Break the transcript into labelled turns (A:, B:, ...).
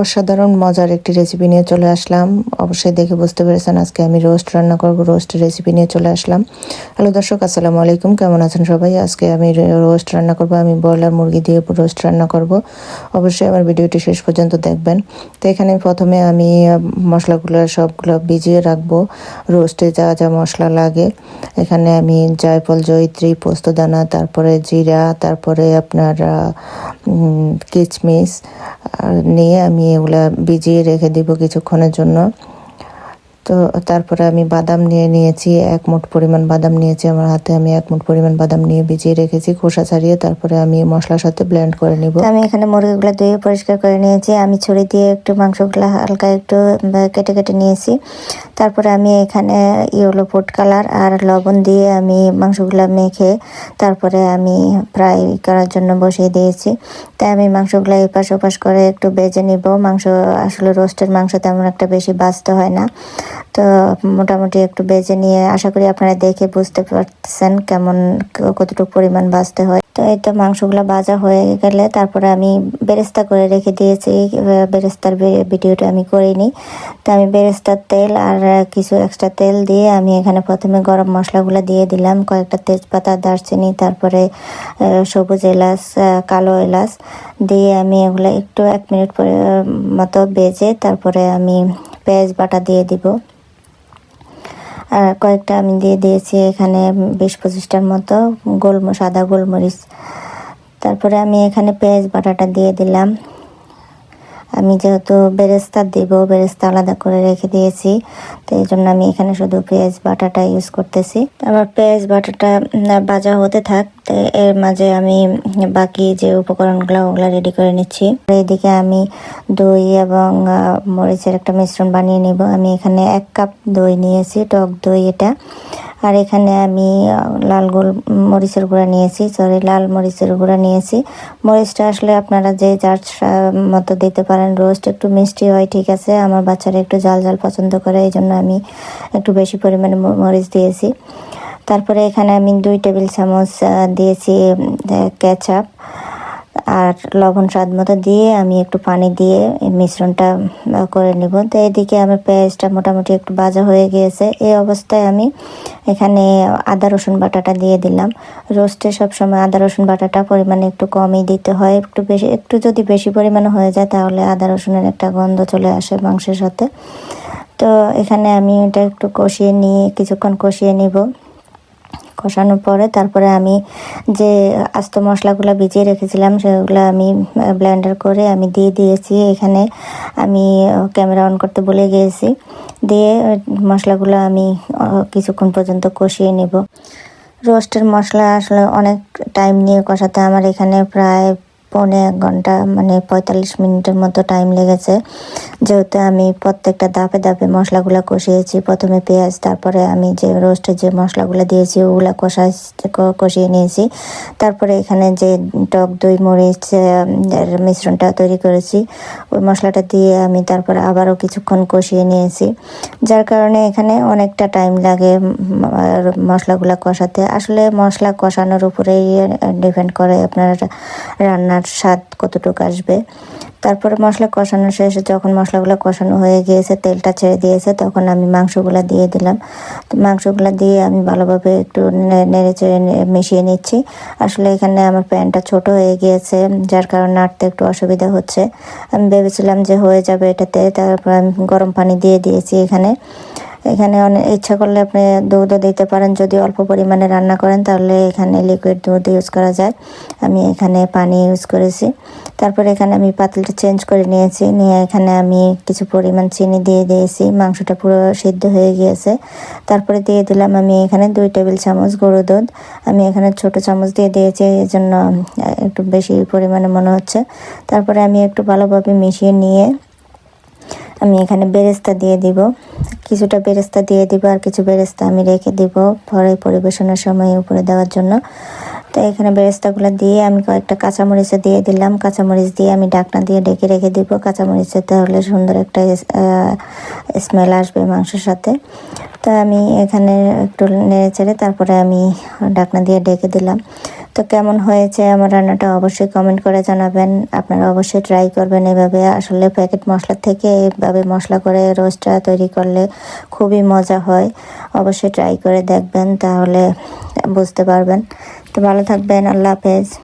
A: অসাধারণ, মজার একটি রেসিপি নিয়ে চলে আসলাম। অবশ্যই দেখে বুঝতে পেরেছেন আজকে আমি রোস্ট রান্না করব রোস্টের রেসিপি নিয়ে চলে আসলাম। হ্যালো দর্শক, আসসালামু আলাইকুম। কেমন আছেন সবাই? আজকে আমি রোস্ট রান্না করব, আমি ব্রয়লার মুরগি দিয়ে রোস্ট রান্না করব। অবশ্যই আমার ভিডিওটি শেষ পর্যন্ত দেখবেন। তো এখানে প্রথমে আমি মশলাগুলো সবগুলো ভিজিয়ে রাখব। রোস্টে যা যা মশলা লাগে। এখানে আমি জয়ফল, জয়িত্রী, পোস্তদানা, তারপরে জিরা, তারপরে আপনার কিচমিচ নিয়ে আমি এগুলা ভিজিয়ে রেখে দিব কিছুক্ষণের জন্য। তো তারপরে আমি বাদাম নিয়ে নিয়েছি, এক মুঠ পরিমাণ বাদাম নিয়েছি আমার হাতে, আমি এক মুঠ পরিমাণ বাদাম নিয়ে ভিজিয়ে রেখেছি খোসা ছাড়িয়ে, তারপরে আমি মশলার সাথে ব্লেন্ড করে নিব।
B: আমি এখানে মুরগিগুলো ধুয়ে পরিষ্কার করে নিয়েছি, আমি ছুরি দিয়ে একটু মাংসগুলো হালকা একটু কেটে কেটে নিয়েছি। তারপরে আমি এখানে ইয়েলো ফুড কালার আর লবণ দিয়ে আমি মাংসগুলো মেখে, তারপরে আমি ফ্রাই করার জন্য বসিয়ে দিয়েছি। তাই আমি মাংসগুলো এপাশ ওপাশ করে একটু বেজে নিব। মাংস, আসলে রোস্টের মাংস তেমন একটা বেশি বাঁচতে হয় না। তো মোটামুটি একটু বেজে নিয়ে আশা করি আপনারা দেখে বুঝতে পারতেছেন কেমন কতটুকু পরিমাণ বাঁচতে হয়। তো এই তো মাংসগুলো ভাজা হয়ে গেলে তারপরে আমি বেরেস্তা করে রেখে দিয়েছি। বেরেস্তার ভিডিওটা আমি করিনি। তো আমি বেরেস্তার তেল আর কিছু এক্সট্রা তেল দিয়ে আমি এখানে প্রথমে গরম মশলাগুলো দিয়ে দিলাম। কয়েকটা তেজপাতা, দারচিনি, তারপরে সবুজ এলাচ কালো এলাচ দিয়ে আমি এগুলো একটু এক মিনিট পরে মতো বেজে তারপরে আমি পেঁয়াজ বাটা দিয়ে দিব। আর কয়েকটা আমি দিয়ে দিয়েছি এখানে বিশ পঁচিশটার মতো গোলমো, সাদা গোলমরিচ। তারপরে আমি এখানে পেঁয়াজ বাটাটা দিয়ে দিলাম। আমি যেহেতু বেরেস্তা দিব, বেরেস্তা আলাদা করে রেখে দিয়েছি, তো এই জন্য আমি এখানে শুধু পেঁয়াজ বাটাটা ইউজ করতেছি। আবার পেঁয়াজ বাটাটা ভাজা হতে থাক এর মাঝে আমি বাকি যে উপকরণগুলো, ওগুলো রেডি করে নিচ্ছি। এইদিকে আমি দই এবং মরিচের একটা মিশ্রণ বানিয়ে নিব। আমি এখানে এক কাপ দই নিয়েছি, টক দই এটা। আর এখানে আমি লাল গোল মরিচের গুঁড়া নিয়েছি সরি লাল মরিচের গুঁড়া নিয়েছি। মরিচটা আসলে আপনারা যে যার মতো দিতে পারেন রোস্ট একটু মিষ্টি হয়, ঠিক আছে? আমার বাচ্চারা একটু জাল জাল পছন্দ করে এই জন্য আমি একটু বেশি পরিমাণে মরিচ দিয়েছি। তারপরে এখানে আমি দুই টেবিল চামচ দিয়েছি কেচাপ। আর লবণ স্বাদ মতো দিয়ে আমি একটু পানি দিয়ে মিশ্রণটা করে নিব। তো এদিকে আমার পেঁয়াজটা মোটামুটি একটু ভাজা হয়ে গিয়েছে। এই অবস্থায় আমি এখানে আদা, রসুন বাটাটা দিয়ে দিলাম। রোস্টে সবসময় আদা, রসুন বাটাটা পরিমাণে একটু কমই দিতে হয়। একটু বেশি, একটু যদি বেশি পরিমাণে হয়ে যায় তাহলে আদা, রসুনের একটা গন্ধ চলে আসে মাংসের সাথে। তো এখানে আমি এটা একটু কষিয়ে নিয়ে, কিছুক্ষণ কষিয়ে নিব। কষানোর পরে তারপরে আমি যে আস্ত মশলাগুলো ভিজিয়ে রেখেছিলাম, সেগুলো আমি ব্লেন্ডার করে আমি দিয়ে দিয়েছি। এখানে আমি ক্যামেরা অন করতে বলে গিয়েছি। দিয়ে মশলাগুলো আমি কিছুক্ষণ পর্যন্ত কষিয়ে নেব। রোস্টের মশলা আসলে অনেক টাইম নিয়ে কষাতে আমার এখানে প্রায় পৌনে এক ঘণ্টা মানে পঁয়তাল্লিশ মিনিটের মতো টাইম লেগেছে। যেহেতু আমি প্রত্যেকটা দাপে দাপে মশলাগুলো কষিয়েছি, প্রথমে পেঁয়াজ, তারপরে আমি যে রোস্টের যে মশলাগুলো দিয়েছি, ওগুলো কষা কষিয়ে নিয়েছি। তারপরে এখানে যে টক, দই, মরিচ মিশ্রণটা তৈরি করেছি, ওই মশলাটা দিয়ে আমি তারপরে আবারও কিছুক্ষণ কষিয়ে নিয়েছি। যার কারণে এখানে অনেকটা টাইম লাগে মশলাগুলো কষাতে। আসলে মশলা কষানোর উপরেই ডিপেন্ড করে আপনার রান্নার স্বাদ কতটুকু আসবে। তারপরে মশলা কষানো শেষে যখন মশলাগুলো কষানো হয়ে গিয়েছে, তেলটা ছেড়ে দিয়েছে, তখন আমি মাংসগুলো দিয়ে দিলাম। তো মাংসগুলো দিয়ে আমি ভালোভাবে একটু নেড়ে চেড়ে মিশিয়ে নিচ্ছি। আসলে এখানে আমার প্যানটা ছোট হয়ে গিয়েছে, যার কারণে নাড়তে একটু অসুবিধা হচ্ছে। আমি ভেবেছিলাম যে হয়ে যাবে এটাতে, তারপর আমি গরম পানি দিয়ে দিয়েছি এখানে। এখানে অনেক ইচ্ছা করলে আপনি দুধও দিতে পারেন। যদি অল্প পরিমাণে রান্না করেন, তাহলে এখানে লিকুইড দুধ ইউজ করা যায়। আমি এখানে পানি ইউজ করেছি। তারপরে এখানে আমি পাতিলটা চেঞ্জ করে নিয়েছি। নিয়ে এখানে আমি কিছু পরিমাণ চিনি দিয়ে দিয়েছি। মাংসটা পুরো সিদ্ধ হয়ে গিয়েছে। তারপরে দিয়ে দিলাম আমি এখানে দুই টেবিল চামচ গরু দুধ। আমি এখানে ছোট চামচ দিয়ে দিয়েছি, এই জন্য একটু বেশি পরিমাণে মনে হচ্ছে। তারপরে আমি একটু ভালোভাবে মিশিয়ে নিয়ে আমি এখানে বেরেস্তা দিয়ে দিব। কিছুটা বেরেস্তা দিয়ে দিব আর কিছু বেরেস্তা আমি রেখে দিব পরে পরিবেশনের সময় উপরে দেওয়ার জন্য। তো এখানে বেরেস্তাগুলো দিয়ে আমি কয়েকটা কাঁচামরিচও দিয়ে দিলাম। কাঁচামরিচ দিয়ে আমি ডাকনা দিয়ে ডেকে রেখে দিব। কাঁচামরিচের তাহলে সুন্দর একটা স্মেল আসবে মাংসের সাথে। তো আমি এখানে একটু নেড়ে চেড়ে তারপরে আমি ডাকনা দিয়ে ডেকে দিলাম। তো কেমন হয়েছে আমার রান্নাটা অবশ্যই কমেন্ট করে জানাবেন। আপনারা অবশ্যই ট্রাই করবেন এভাবে। আসলে প্যাকেট মশলা থেকে এভাবে মশলা করে রোস্টটা তৈরি করলে খুবই মজা হয়। অবশ্যই ট্রাই করে দেখবেন, তাহলে বুঝতে পারবেন। তো ভালো থাকবেন, আল্লাহ হাফেজ।